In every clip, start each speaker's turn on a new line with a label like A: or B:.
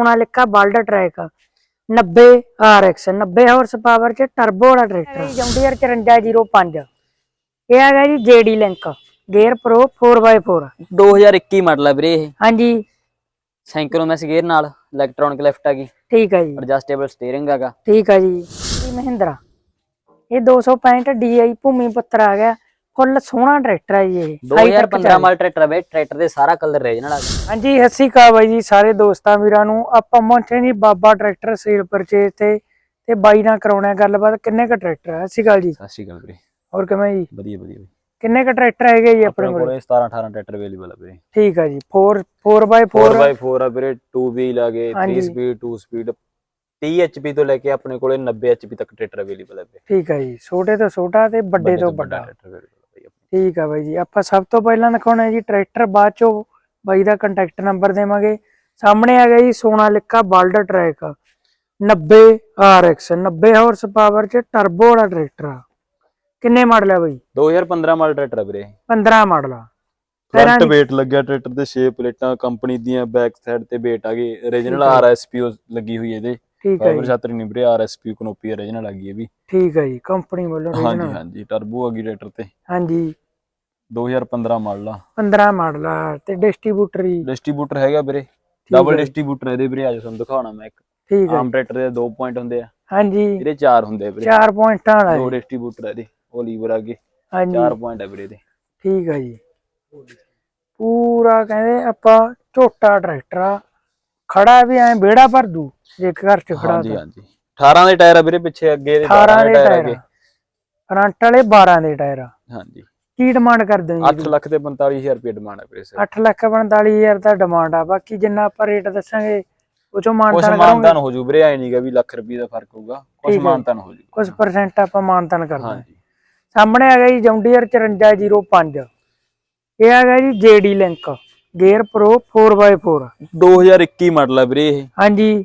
A: Sonalika world track 90 RX 90 horse power ਚ turbo ਵਾਲਾ tractor John Deere 5405 ਇਹ ਹੈਗਾ ਜੀ JD link gear pro 4x4
B: 2021 model ਹੈ ਵੀਰੇ ਇਹ।
A: ਹਾਂਜੀ।
B: ਸੈਂਕਰੋਮੈਸ ਗੇਅਰ ਨਾਲ ਇਲੈਕਟ੍ਰੋਨਿਕ ਲਿਫਟ ਹੈਗੀ
A: ਠੀਕ ਹੈ ਜੀ।
B: ਐਡਜਸਟੇਬਲ ਸਟੀਅਰਿੰਗ ਹੈਗਾ
A: ਠੀਕ ਹੈ ਜੀ। ਇਹ ਮਹਿੰਦਰਾ। ਇਹ 265 DI ਭੂਮੀ ਪੁੱਤਰ ਆ ਗਿਆ। ਫੁੱਲ ਸੋਹਣਾ ਟਰੈਕਟਰ ਹੈ ਜੀ ਇਹ High tech
B: 2015 ਮਾਡਲ ਟਰੈਕਟਰ ਹੈ ਵੀਰੇ ਟਰੈਕਟਰ ਦੇ ਸਾਰਾ ਕਲਰ ਰੀਜਨਲ ਹੈਗਾ
A: ਹਾਂਜੀ ਸਤਿ ਸ਼੍ਰੀ ਅਕਾਲ ਬਾਈ ਜੀ ਸਾਰੇ ਦੋਸਤਾਂ ਵੀਰਾਂ ਨੂੰ। ਆਪਾਂ ਪਹੁੰਚੇ ਜੀ ਬਾਬਾ ਟਰੈਕਟਰ ਸੇਲ ਪਰਚੇਸ ਤੇ ਤੇ ਬਾਈ ਨਾਲ ਕਰਾਉਣਾ ਹੈ ਗੱਲਬਾਤ। ਕਿੰਨੇ ਕ ਟਰੈਕਟਰ ਹੈ ਸਤਿ ਸ਼੍ਰੀ ਅਕਾਲ ਜੀ।
C: ਸਤਿ ਸ਼੍ਰੀ ਅਕਾਲ ਵੀਰੇ।
A: ਹੋਰ ਕਿਵੇਂ ਜੀ?
C: ਵਧੀਆ ਵਧੀਆ
A: ਕਿੰਨੇ ਕ ਟਰੈਕਟਰ ਹੈਗੇ ਜੀ ਆਪਣੇ
C: ਆਪਣੇ
A: ਕੋਲ?
C: ਕੋਲੇ 17 18 ਟਰੈਕਟਰ ਅਵੇਲੇਬਲ ਆ ਵੀਰੇ।
A: ਠੀਕ ਹੈ ਜੀ 4 4x4
C: 4x4 ਆ। ਵੀਰੇ 2 ਵੀਲ ਆ ਗਏ 3
A: ਹਾਂਜੀ।
C: ਸਪੀਡ 2 ਸਪੀਡ 30 HP ਤੋਂ ਲੈ ਕੇ ਆਪਣੇ ਕੋਲੇ 90 HP ਤੱਕ ਟਰੈਕਟਰ ਅਵੇਲੇਬਲ ਹੈ ਵੀਰੇ।
A: ਠੀਕ ਹੈ ਜੀ ਛੋਟੇ ਤੋਂ ਛੋਟਾ ਤੇ ਵੱਡੇ ਤੋਂ ਵੱਡਾ
C: ਟਰੈਕਟਰ available ਆ ਬਾਈ
A: ਠੀਕ ਜੀ। ਆਪਾਂ ਸਭ ਤੋਂ ਪਹਿਲਾਂ ਦਿਖਾਉਣਾ ਹੈ ਜੀ ਟਰੈਕਟਰ ਬਾਅਦ ਚੋਂ ਬਾਈ ਦਾ ਕੰਟੈਕਟ ਨੰਬਰ ਦੇਵਾਂਗੇ। ਸਾਹਮਣੇ ਆ ਗਿਆ ਜੀ Sonalika world track 90 RX 90 horse power ਚ ਟਰਬੋ ਵਾਲਾ ਟਰੈਕਟਰ ਆ। ਕਿੰਨੇ ਮਾਡਲ ਹੈ ਬਾਈ?
C: 2015 ਮਾਡਲ ਟਰੈਕਟਰ ਆ ਵੀਰੇ।
A: 15 ਮਾਡਲ ਆ।
C: ਫਰੰਟ ਵੇਟ ਲੱਗਿਆ ਟਰੈਕਟਰ ਤੇ 6 ਪਲੇਟਾਂ ਕੰਪਨੀ ਦੀਆਂ ਬੈਕ ਸਾਈਡ ਤੇ ਵੇਟ ਆ ਗਏ origignal
A: ਠੀਕ ਹੈ।
C: RSP ਲੱਗੀ ਹੋਈ ਹੈ ਇਹਦੇ।
A: ਠੀਕ ਹੈ
C: ਫਾਈਬਰ
A: ਜੀ।
C: ਛਤਰੀ ਨਹੀਂ ਵੀਰੇ RSP ਕਨੋਪੀ origignal ਆ ਗਈ ਇਹ ਵੀ।
A: ਠੀਕ ਹੈ ਜੀ ਕੰਪਨੀ ਵੱਲੋਂ
C: ਹਾਂਜੀ
A: original।
C: ਹਾਂਜੀ ਟਰਬੋ ਆ ਗਈ ਟਰੈਕਟਰ ਤੇ।
A: ਹਾਂਜੀ।
C: 2015 ਮਾਡਲ ਆ।
A: 15 ਮਾਡਲ ਆ ਤੇ ਡਿਸਟ੍ਰੀਬਿਊਟਰ ਹੀ
C: ਡਿਸਟ੍ਰੀਬਿਊਟਰ ਹੈਗਾ ਵੀਰੇ। ਡਬਲ
A: ਹੈ।
C: ਡਿਸਟ੍ਰੀਬਿਊਟਰ ਇਹਦੇ ਵੀਰੇ ਅੱਜ ਤੁਹਾਨੂੰ ਦਿਖਾਉਣਾ ਮੈਂ ਇੱਕ।
A: ਠੀਕ ਹੈ
C: ਆਮ ਟਰੈਕਟਰ ਦੇ ਦੋ ਪੁਆਇੰਟ ਹੁੰਦੇ ਆ।
A: ਹਾਂਜੀ।
C: ਇਹਦੇ ਚਾਰ ਹੁੰਦੇ ਆ ਵੀਰੇ।
A: ਚਾਰ ਪੁਆਇੰਟਾਂ ਵਾਲਾ
C: ਦੋ
A: ਹੈ
C: ਡਿਸਟ੍ਰੀਬਿਊਟਰ ਇਹਦੇ ਉਹ ਲੀਵਰ ਅੱਗੇ।
A: ਹਾਂਜੀ।
C: ਚਾਰ ਪੁਆਇੰਟ ਆ ਵੀਰੇ ਇਹਦੇ।
A: ਠੀਕ ਹੈ ਜੀ। ਪੂਰਾ ਕਹਿੰਦੇ ਆਪਾਂ ਝੋਟਾ ਟਰੈਕਟਰ ਆ। ਖੜਾ ਵੀ ਐ ਵਿਹੜਾ ਭਰ ਦੂ ਜੇ ਘਰ ਚ ਖੜਾ
C: ਹਾਂਜੀ ਹਾਂਜੀ। 18 ਦੇ ਟਾਇਰ ਆ ਵੀਰੇ ਪਿੱਛੇ ਅੱਗੇ ਇਹਦੇ
A: 18
C: 12
A: ਦੇ
C: ਟਾਇਰ ਅੱਗੇ।
A: ਫਰੰਟ ਵਾਲੇ 12 ਦੇ ਟਾਇਰ ਆ।
C: ਹਾਂਜੀ।
A: ਕੀ ਡਿਮਾਂਡ ਕਰਦੇ ਹੋ
C: 8 ਲੱਖ ਤੇ 45000 ਰੁਪਏ ਡਿਮਾਂਡ ਆ ਵੀਰੇ ਸਰ
A: 8 ਲੱਖ 45000 ਦਾ ਡਿਮਾਂਡ ਆ। ਬਾਕੀ ਜਿੰਨਾ ਆਪਾਂ ਰੇਟ ਦੱਸਾਂਗੇ ਉਹ ਚੋਂ ਮਾਨਤਾਨ
C: ਮਾਨਤਾਨ
A: ਕਰਾਂਗੇ?
C: ਹੋ ਜੂ ਵੀਰੇ ਐ ਨਹੀਂਗਾ ਵੀ ਲੱਖ ਰੁਪਏ ਦਾ ਫ਼ਰਕ ਹੋਊਗਾ।
A: ਹੈ।
C: ਮਾਨਤਾਨ ਹੋ ਜੂ।
A: ਕੁਝ ਪਰਸੈਂਟ ਆਪਾਂ ਮਾਨਤਾਨ ਕਰਦੇ ਹਾਂ। ਸਾਹਮਣੇ ਆ ਜੀ ਜੌਂਡੀਅਰ 5405 ਇਹ ਆ ਗਿਆ ਜੀ JD link. Gear pro 4x4
C: 2021 model ਆ ਵੀਰੇ ਇਹ।
A: ਹਾਂਜੀ।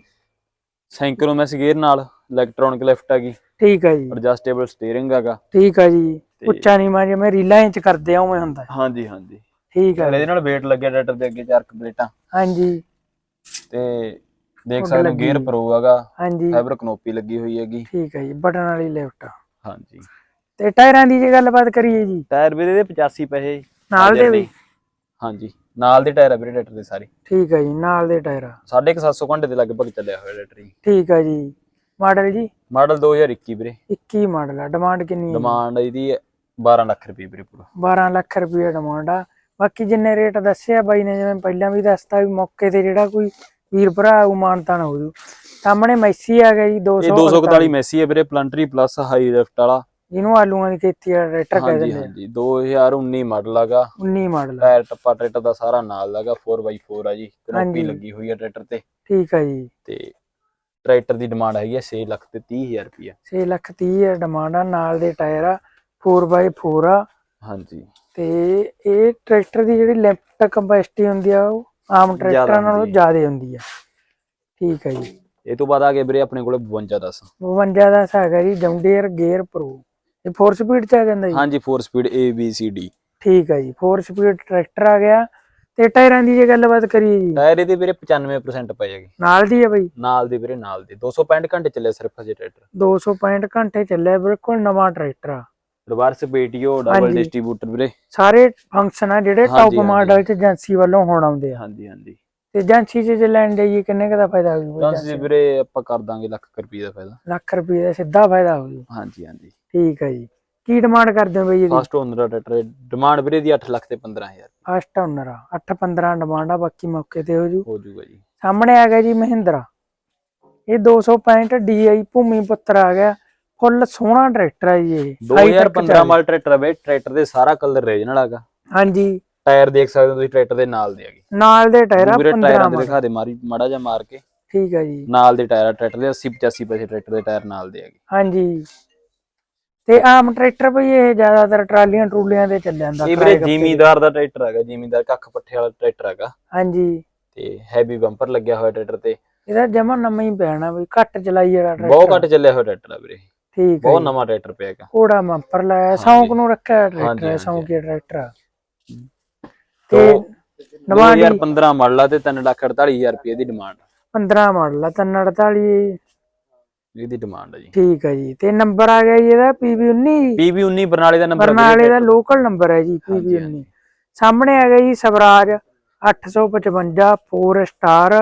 C: ਸੈਂਕਰੋਮੈਸ ਗੇਅਰ ਨਾਲ ਇਲੈਕਟ੍ਰੋਨਿਕ ਲਿਫਟ ਹੈਗੀ
A: ਠੀਕ ਹੈ ਜੀ।
C: ਐਡਜਸਟੇਬਲ ਸਟੀਅਰਿੰਗ ਹੈਗਾ
A: ਠੀਕ ਹੈ ਜੀ। ਉੱਚਾ ਨੀਵਾਂ ਜਿਵੇਂ ਰੀਲਾਂ ਇੰਚ ਕਰਦੇ ਆ ਉਵੇਂ ਹੁੰਦਾ।
C: ਹਾਂਜੀ ਹਾਂਜੀ।
A: ਠੀਕ ਹੈ
C: ਇਹਦੇ ਨਾਲ weight ਲੱਗਿਆ ਟਰੈਕਟਰ ਦੇ ਅੱਗੇ ਚਾਰ ਪਲੇਟਾਂ।
A: ਹਾਂਜੀ।
C: ਤੇ ਦੇਖ ਸਕਦੇ ਹੋ ਗੇਅਰ। ਪ੍ਰੋ ਹੈਗਾ
A: ਹਾਂਜੀ।
C: ਫਾਈਬਰ ਕਨੋਪੀ ਲੱਗੀ ਹੋਈ ਹੈਗੀ।
A: ਠੀਕ ਹੈ ਜੀ ਬਟਨ ਵਾਲੀ ਲੈਫਟ
C: ਹਾਂਜੀ।
A: ਤੇ ਟਾਇਰਾਂ ਦੀ ਜੇ ਗੱਲਬਾਤ ਕਰੀਏ ਜੀ।
C: ਟਾਇਰ ਵੀਰੇ ਦੇ 85 ਪੈਸੇ
A: ਨਾਲ ਦੇ ਵੀ।
C: ਹਾਂਜੀ। ਨਾਲ ਦੇ ਟਾਇਰ ਆ ਵੀਰੇ ਟਰੈਕਟਰ ਦੇ ਸਾਰੇ।
A: ਠੀਕ ਹੈ ਜੀ ਨਾਲ ਦੇ ਟਾਇਰ
C: 750 ਘੰਟੇ ਦੇ ਲਗਭਗ ਚੱਲਿਆ ਹੋਇਆ ਟਰੈਕਟਰ ਜੀ।
A: ਠੀਕ ਹੈ ਜੀ। ਮਾਡਲ ਜੀ?
C: ਮਾਡਲ 2021 ਵੀਰੇ।
A: 21 ਮਾਡਲ ਆ ਡਿਮਾਂਡ ਕਿੰਨੀ ਹੈ?
C: ਡਿਮਾਂਡ ਇਹਦੀ 12 ਲੱਖ ਰੁਪਏ ਵੀਰੇ ਪੂਰਾ।
A: 12 ਲੱਖ ਰੁਪਏ ਡਿਮਾਂਡ ਆ। ਬਾਕੀ ਜਿੰਨੇ ਰੇਟ ਦੱਸਿਆ ਬਾਈ ਨੇ ਜਿਵੇਂ ਪਹਿਲਾਂ ਵੀ ਦੱਸਤਾ ਵੀ ਮੌਕੇ ਤੇ ਜਿਹੜਾ ਕੋਈ ਵੀਰ ਭਰਾ ਉਹ ਮਾਨਤਾਨ ਹੋ ਜੂ ਸਾਹਮਣੇ ਮੈਸੀ ਆ ਗਿਆ ਜੀ
C: ਇਹ
A: 200
C: 241 ਮੈਸੀ ਹੈ ਵੀਰੇ ਪਲੰਟਰੀ ਪਲੱਸ ਹਾਈ ਲਿਫਟ ਵਾਲਾ।
A: ਜਿਹਨੂੰ ਆਲੂਆਂ ਦੀ ਖੇਤੀ ਵਾਲਾ ਟਰੈਕਟਰ ਕਹਿ
C: ਹਾਂਜੀ
A: ਦਿੰਦੇ ਆ।
C: ਹਾਂਜੀ। 2019 ਮਾਡਲ ਹੈਗਾ
A: 19 ਮਾਡਲ ਆ।
C: ਟਾਇਰ ਟੱਪਾ ਟਰੈਕਟਰ ਦਾ ਸਾਰਾ ਨਾਲ ਲੱਗਾ 4x4 ਆ ਜੀ।
A: ਹਾਂਜੀ।
C: ਕਨੋਪੀ ਲੱਗੀ ਹੋਈ ਹੈ ਟਰੈਕਟਰ ਤੇ।
A: ਠੀਕ ਹੈ ਜੀ।
C: ਤੇ ਟਰੈਕਟਰ ਦੀ ਡਿਮਾਂਡ ਹੈਗੀ ਹੈ 6 ਲੱਖ ਤੇ 30000 ਰੁਪਏ
A: 6 ਲੱਖ 30 ਹਜ਼ਾਰ ਡਿਮਾਂਡ ਆ। ਨਾਲ ਦੇ ਟਾਇਰ ਆ। 4x4 ਆ।
C: ਹਾਂਜੀ।
A: ਤੇ ਇਹ ਟਰੈਕਟਰ ਦੀ ਜਿਹੜੀ ਲਿਫਟ ਕਪੈਸਿਟੀ ਹੁੰਦੀ ਆ ਉਹ ਆਮ ਟਰੈਕਟਰਾਂ ਨਾਲੋਂ
C: ਹੁੰਦੀ
A: ਜ਼ਿਆਦਾ ਹੁੰਦੀ ਆ। ਠੀਕ ਹੈ ਜੀ।
C: ਇਹ ਤੋਂ ਬਾਅਦ ਆ ਗਿਆ ਵੀਰੇ ਆਪਣੇ ਕੋਲੇ 52 10
A: 52 ਦਾ ਹੈਗਾ ਜੀ। John Deere gear pro. ਇਹ 4 ਸਪੀਡ ਚ ਆ ਜਾਂਦਾ ਜੀ?
C: ਹਾਂਜੀ 4 speed A B C D
A: ਠੀਕ ਹੈ ਜੀ 4 ਸਪੀਡ ਟਰੈਕਟਰ ਆ ਗਿਆ ਤੇ ਟਾਇਰਾਂ ਦੀ ਜੇ ਗੱਲਬਾਤ ਕਰੀਏ ਜੀ।
C: ਟਾਇਰ ਇਹਦੇ ਵੀਰੇ 95% ਪਏ ਹੈਗੇ।
A: ਨਾਲ ਦੀ ਹੈ ਬਈ?
C: ਨਾਲ ਦੇ ਵੀਰੇ ਨਾਲ ਦੇ। 265 ਘੰਟੇ ਚੱਲੇ ਸਿਰਫ ਅਜੇ ਟਰੈਕਟਰ
A: 265 ਘੰਟੇ ਚੱਲਿਆ ਬਿਲਕੁਲ ਨਵਾਂ ਟਰੈਕਟਰ ਆ।
C: Reverse PTO double. ਡਿਸਟ੍ਰੀਬਿਊਟਰ ਵੀਰੇ।
A: ਸਾਰੇ ਫੰਕਸ਼ਨ ਆ ਜਿਹੜੇ ਟੌਪ। ਮਾਡਲ ਚ ਏਜੰਸੀ ਵੱਲੋਂ ਹੋਣ ਆਉਂਦੇ ਆ।
C: ਹਾਂਜੀ ਹਾਂਜੀ।
A: ਤੇ ਏਜੰਸੀ ਚ ਜੇ ਲੈਣ ਜਾਈਏ ਕਿੰਨੇ ਕੁ ਦਾ ਫਾਇਦਾ ਹੋਊਗਾ agency?
C: ਵੀਰੇ ਆਪਾਂ ਕਰ ਦਾਂਗੇ ਲੱਖ ਰੁਪਏ ਦਾ ਫਾਇਦਾ।
A: ਲੱਖ ਰੁਪਏ ਦਾ ਸਿੱਧਾ ਫਾਇਦਾ ਹੋ ਜੂ।
C: ਹਾਂਜੀ ਹਾਂਜੀ।
A: ਠੀਕ ਹੈ ਜੀ। ਕੀ ਡਿਮਾਂਡ ਕਰਦੇ ਹੋ ਬਈ ਇਹਦੀ?
C: ਫਸਟ ਓਨਰ ਦਾ। ਟਰੈਕਟਰ ਡਿਮਾਂਡ ਵੀਰੇ ਦੀ 8 ਲੱਖ ਤੇ 15000
A: ਫਸਟ ਓਨਰ ਆ। 8 15 ਡਿਮਾਂਡ ਆ ਬਾਕੀ ਮੌਕੇ ਤੇ ਹੋ ਜੂ।
C: ਹੋ ਜਾਊਗਾ ਜੀ।
A: ਸਾਹਮਣੇ ਆ ਗਿਆ ਜੀ ਮਹਿੰਦਰਾ। ਇਹ 265 DI ਭੂਮੀ ਪੁੱਤਰ ਆ ਗਿਆ। ਫੁੱਲ ਸੋਹਣਾ ਟਰੈਕਟਰ ਹੈ ਜੀ ਇਹ। High tech
C: 2015
A: ਚੱਲ-
C: ਮਾਡਲ ਟਰੈਕਟਰ ਹੈ ਵੀਰੇ ਟਰੈਕਟਰ ਦੇ ਸਾਰਾ ਕਲਰ ਰੀਜਨਲ ਹੈਗਾ।
A: ਹਾਂਜੀ।
C: ਟਾਇਰ ਦੇਖ ਸਕਦੇ ਹੋ ਤੁਸੀਂ ਟਰੈਕਟਰ ਦੇ ਨਾਲ ਦੇ ਹੈਗੇ।
A: ਨਾਲ ਦੇ ਟਾਇਰ ਆ
C: ਵੀਰੇ
A: 15
C: ਟਾਇਰਾਂ ਦੇ ਦਿਖਾ ਦੇ ਮਾਰੀ ਮਾੜਾ ਜਿਹਾ ਮਾਰ ਕੇ।
A: ਠੀਕ ਹੈ ਜੀ।
C: ਨਾਲ ਦੇ ਟਾਇਰ ਆ ਟਰੈਕਟਰ ਦੇ 80 85 ਪੈਸੇ ਟਰੈਕਟਰ ਦੇ ਟਾਇਰ ਨਾਲ ਦੇ ਹੈਗੇ।
A: ਹਾਂਜੀ। ਤੇ ਆਮ ਟਰੈਕਟਰ ਬਈ ਇਹ ਜ਼ਿਆਦਾਤਰ ਟਰਾਲੀਆਂ ਟਰੂਲੀਆਂ ਤੇ ਚੱਲ ਜਾਂਦਾ
C: ਇਹ ਵੀਰੇ। ਜ਼ਿਮੀਦਾਰ ਦਾ ਟਰੈਕਟਰ ਹੈਗਾ ਜ਼ਿਮੀਦਾਰ ਕੱਖ ਪੱਠੇ ਵਾਲਾ ਟਰੈਕਟਰ ਹੈਗਾ
A: ਹਾਂਜੀ
C: ਤੇ ਹੈਵੀ ਬੰਪਰ ਲੱਗਿਆ ਹੋਇਆ ਟਰੈਕਟਰ ਤੇ
A: ਇਹਦਾ ਜਮਾ ਨਵਾਂ ਹੀ ਪੈਣਾ ਬਈ ਘੱਟ ਚਲਾਈ ਵਾਲਾ ਟਰੈਕਟਰ
C: ਬਹੁਤ ਘੱਟ ਚੱਲਿਆ ਹੋਇਆ ਟਰੈਕਟਰ ਆ ਵੀਰੇ
A: ਠੀਕ ਹੈ
C: ਬਹੁਤ। ਨਵਾਂ ਟਰੈਕਟਰ ਪਿਆ ਹੈਗਾ
A: ਘੋੜਾ ਮੰਪਰ ਲਾਇਆ। ਸੌਂਕ ਨੂੰ ਰੱਖਿਆ ਟਰੈਕਟਰ। ਸੌਂਕੀ ਟਰੈਕਟਰ ਆ।
C: ਤੇ
A: ਡਿਮਾਂਡ
C: 2015 ਮਾਡਲ ਆ ਤੇ 3 ਲੱਖ 48000 ਰੁਪਏ ਦੀ ਡਿਮਾਂਡ
A: 15 ਮਾਡਲ ਆ 348
C: ਇਹਦੀ ਡਿਮਾਂਡ ਹੈ ਜੀ।
A: ਠੀਕ ਹੈ ਜੀ। ਤੇ ਨੰਬਰ ਆ ਗਿਆ ਜੀ ਇਹਦਾ PB19
C: PB 19 ਬਰਨਾਲੇ ਦਾ ਨੰਬਰ
A: ਬਰਨਾਲੇ ਦਾ ਲੋਕਲ ਨੰਬਰ ਹੈ ਜੀ
C: ਹਾਂਜੀ,
A: PB19 ਸਾਹਮਣੇ ਆ ਗਿਆ ਜੀ Swaraj 855 4 star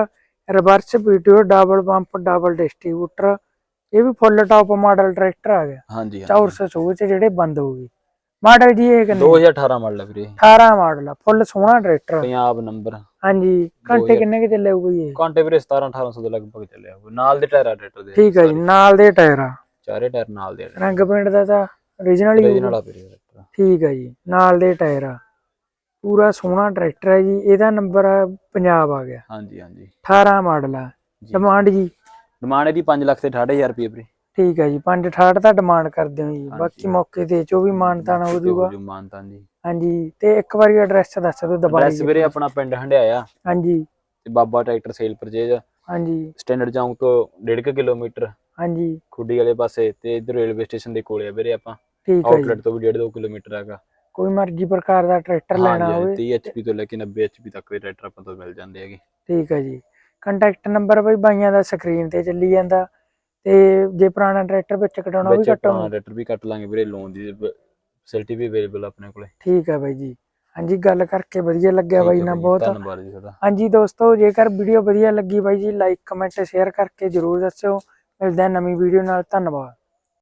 A: reverse PTO double pump double distributor ਇਹ ਵੀ ਫੁੱਲ ਟਾਪ ਮਾਡਲ ਟਰੈਕਟਰ ਆ ਗਿਆ।
C: ਹਾਂਜੀ ਹਾਂਜੀ।
A: ਚੌਰਸ ਸੋਚ ਜਿਹੜੇ ਬੰਦ ਹੋ ਗਏ। ਮਾਡਲ ਜੀ ਇਹ ਕਿੰਨੇ?
C: 2018 ਮਾਡਲ ਹੈ ਵੀਰੇ।
A: 18 ਮਾਡਲ ਫੁੱਲ ਸੋਹਣਾ ਟਰੈਕਟਰ
C: ਪੰਜਾਬ ਨੰਬਰ
A: ਹਾਂਜੀ ਘੰਟੇ
C: 2000
A: ਕਿੰਨੇ ਕਿ ਚੱਲੇ ਹੋਊਗਾ ਜੀ?
C: ਘੰਟੇ ਵੀਰੇ 17 1800 ਦੇ ਲਗਭਗ ਚੱਲਿਆ ਹੋਊ। ਨਾਲ ਦੇ ਟਾਇਰ ਆ ਟਰੈਕਟਰ ਦੇ
A: ਠੀਕ ਹੈ ਜੀ ਨਾਲ ਦੇ ਟਾਇਰ ਆ।
C: ਚਾਰੇ ਟਾਇਰ ਨਾਲ ਦੇ
A: ਰੰਗ ਪਿੰਡ ਦਾ ਤਾਂ origignal ਹੀ ਹੋਊਗਾ
C: ਆ ਵੀਰੇ ਟਰੈਕਟਰ
A: ਠੀਕ ਹੈ ਜੀ ਨਾਲ ਦੇ ਟਾਇਰ ਆ। ਪੂਰਾ ਸੋਹਣਾ ਟਰੈਕਰ ਹੈ ਜੀ ਇਹਦਾ ਨੰਬਰ ਪੰਜਾਬ ਆ ਗਿਆ।
C: ਹਾਂਜੀ ਹਾਂਜੀ।
A: 18 ਮਾਡਲ ਆ। ਡਿਮਾਂਡ ਜੀ?
C: ਡਿਮਾਂਡ ਇਹਦੀ 5 ਲੱਖ ਤੇ 68000 ਰੁਪਏ ਵੀਰੇ।
A: ਠੀਕ ਹੈ ਜੀ 568 ਦਾ ਡਿਮਾਂਡ ਕਰਦੇ ਹੋ ਜੀ। ਬਾਕੀ ਮੌਕੇ ਤੇ ਜੋ ਵੀ ਮਾਨਤਾਨ ਹੋ ਜਾਊਗਾ।
C: ਜੋ ਮਾਨਤਾਨ ਜੀ।
A: ਹਾਂਜੀ ਤੇ ਇੱਕ ਵਾਰੀ ਐਡਰੈਸ ਦੱਸ ਦਿਓ ਦੁਬਾਰਾ
C: ਐਡਰੈਸ ਵੀਰੇ ਆਪਣਾ ਪਿੰਡ ਹੰਡਿਆਇਆ।
A: ਹਾਂਜੀ।
C: ਤੇ ਬਾਬਾ ਟਰੈਕਟਰ ਸੇਲ ਪਰਚੇਜ।
A: ਹਾਂਜੀ।
C: ਸਟੈਂਡਰਡ ਚੌਂਕ ਤੋਂ 1.5 ਕਿਲੋਮੀਟਰ।
A: ਹਾਂਜੀ।
C: ਖੁੱਡੀ ਵਾਲੇ ਪਾਸੇ ਤੇ ਇਧਰ ਰੇਲਵੇ ਸਟੇਸ਼ਨ ਦੇ ਕੋਲੇ ਆ ਵੀਰੇ ਆਪਾਂ।
A: ਠੀਕ ਹੈ
C: ਆਊਟਲੈਟ ਤੋਂ ਵੀ 1.5 ਕਿਲੋਮੀਟਰ ਹੈਗਾ।
A: ਕੋਈ ਮਰਜ਼ੀ ਪ੍ਰਕਾਰ ਦਾ ਟਰੈਕਟਰ ਲੈਣਾ ਹੋਵੇ।
C: 30 HP ਤੋਂ ਲੈ ਕੇ 90 HP ਤੱਕ ਦੇ ਟਰੈਕਟਰ ਆਪਾਂ ਤੋਂ ਮਿਲ ਜਾਂਦੇ ਹੈਗੇ।
A: ਠੀਕ ਹੈ ਜੀ। ਕੰਟੈਕਟ ਨੰਬਰ ਬਈ ਬਾਈਆਂ ਦਾ ਸਕਰੀਨ ਤੇ ਚੱਲੀ ਜਾਂਦਾ। ਤੇ ਜੇ ਪੁਰਾਣਾ ਟਰੈਕਟਰ ਵਿੱਚ ਕਟਾਉਣਾ ਉਹ ਵੀ ਕਟਾਉਣਾ
C: ਟਰੈਕਟਰ ਵੀ ਕੱਟ ਲਾਂਗੇ ਵੀਰੇ ਲੋਨ ਦੀ ਫੈਸਿਲਿਟੀ ਵੀ ਅਵੇਲੇਬਲ ਆਪਣੇ ਕੋਲੇ।
A: ਠੀਕ ਹੈ ਬਾਈ ਜੀ। ਹਾਂਜੀ ਗੱਲ ਕਰਕੇ ਵਧੀਆ ਲੱਗਿਆ ਬਾਈ
C: ਬਾਈ,
A: ਬਹੁਤ।
C: ਧੰਨਵਾਦ ਜੀ ਤੁਹਾਡਾ।
A: ਹਾਂਜੀ ਦੋਸਤੋ ਜੇਕਰ ਵੀਡੀਓ ਵਧੀਆ ਲੱਗੀ ਬਾਈ ਜੀ ਲਾਈਕ ਕਮੈਂਟ ਸ਼ੇਅਰ ਕਰਕੇ ਜਰੂਰ ਦੱਸਿਓ। ਮਿਲਦੇ ਨਵੀਂ ਵੀਡੀਓ ਨਾਲ। ਧੰਨਵਾਦ।